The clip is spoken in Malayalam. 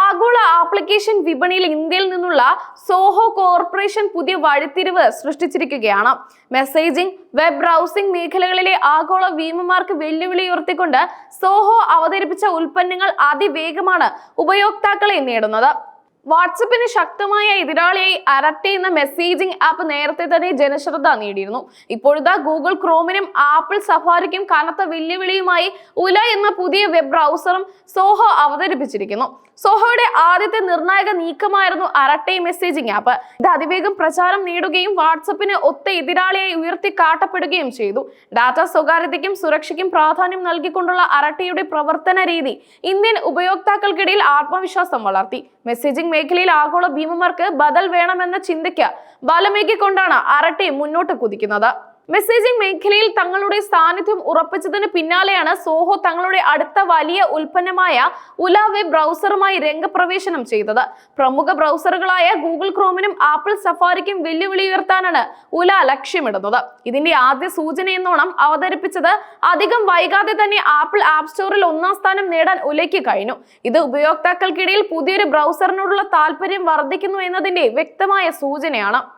ആഗോള ആപ്ലിക്കേഷൻ വിപണിയിൽ ഇന്ത്യയിൽ നിന്നുള്ള സോഹോ കോർപ്പറേഷൻ പുതിയ വഴിത്തിരിവ് സൃഷ്ടിച്ചിരിക്കുകയാണ്. മെസ്സേജിംഗ് വെബ് ബ്രൗസിംഗ് മേഖലകളിലെ ആഗോള വീമമാർക്ക് വെല്ലുവിളി ഉയർത്തിക്കൊണ്ട് സോഹോ അവതരിപ്പിച്ച ഉൽപ്പന്നങ്ങൾ അതിവേഗമാണ് ഉപയോക്താക്കളെ നേടുന്നത്. വാട്സപ്പിന് ശക്തമായ എതിരാളിയായി അരട്ടെ എന്ന മെസ്സേജിംഗ് ആപ്പ് നേരത്തെ തന്നെ ജനശ്രദ്ധ നേടിയിരുന്നു. ഇപ്പോഴത്തെ ഗൂഗിൾ ക്രോമിനും ആപ്പിൾ സഫാരിക്കും കനത്ത വെല്ലുവിളിയുമായി ഉല എന്ന പുതിയ വെബ് ബ്രൗസറും സോഹോ അവതരിപ്പിച്ചിരിക്കുന്നു. സോഹോയുടെ ആദ്യത്തെ നിർണായക നീക്കമായിരുന്നു അറട്ടെ മെസ്സേജിംഗ് ആപ്പ് ഇത് അതിവേഗം പ്രചാരം നേടുകയും വാട്സപ്പിന് ഒത്ത എതിരാളിയായി ഉയർത്തി കാട്ടപ്പെടുകയും ചെയ്തു. ഡാറ്റ സ്വകാര്യതയ്ക്കും സുരക്ഷയ്ക്കും പ്രാധാന്യം നൽകിക്കൊണ്ടുള്ള അറട്ടയുടെ പ്രവർത്തന രീതി ഇന്ത്യൻ ഉപയോക്താക്കൾക്കിടയിൽ ആത്മവിശ്വാസം വളർത്തി. മെസ്സേജിംഗ് മേഖലയിൽ ആഗോള ഭീമന്മാർക്ക് ബദൽ വേണമെന്ന ചിന്തയ്ക്ക് ബലമേകിക്കൊണ്ടാണ് അരട്ടി മുന്നോട്ട് കുതിക്കുന്നത്. മെസ്സേജിംഗ് മേഖലയിൽ തങ്ങളുടെ സാന്നിധ്യം ഉറപ്പിച്ചതിന് പിന്നാലെയാണ് സോഹോ തങ്ങളുടെ അടുത്ത വലിയ ഉൽപ്പന്നമായ ഉല വെബ് ബ്രൗസറുമായി രംഗപ്രവേശനം ചെയ്തത്. പ്രമുഖ ബ്രൗസറുകളായ ഗൂഗിൾ ക്രോമിനും ആപ്പിൾ സഫാരിക്കും വെല്ലുവിളി ഉയർത്താനാണ് ഉല ലക്ഷ്യമിടുന്നത്. ഇതിന്റെ ആദ്യ സൂചന എന്നോണം അവതരിപ്പിച്ചത് അധികം വൈകാതെ തന്നെ ആപ്പിൾ ആപ്പ് സ്റ്റോറിൽ ഒന്നാം സ്ഥാനം നേടാൻ ഉലയ്ക്ക് കഴിഞ്ഞു. ഇത് ഉപയോക്താക്കൾക്കിടയിൽ പുതിയൊരു ബ്രൗസറിനോടുള്ള താല്പര്യം വർദ്ധിക്കുന്നു എന്നതിന്റെ വ്യക്തമായ സൂചനയാണ്.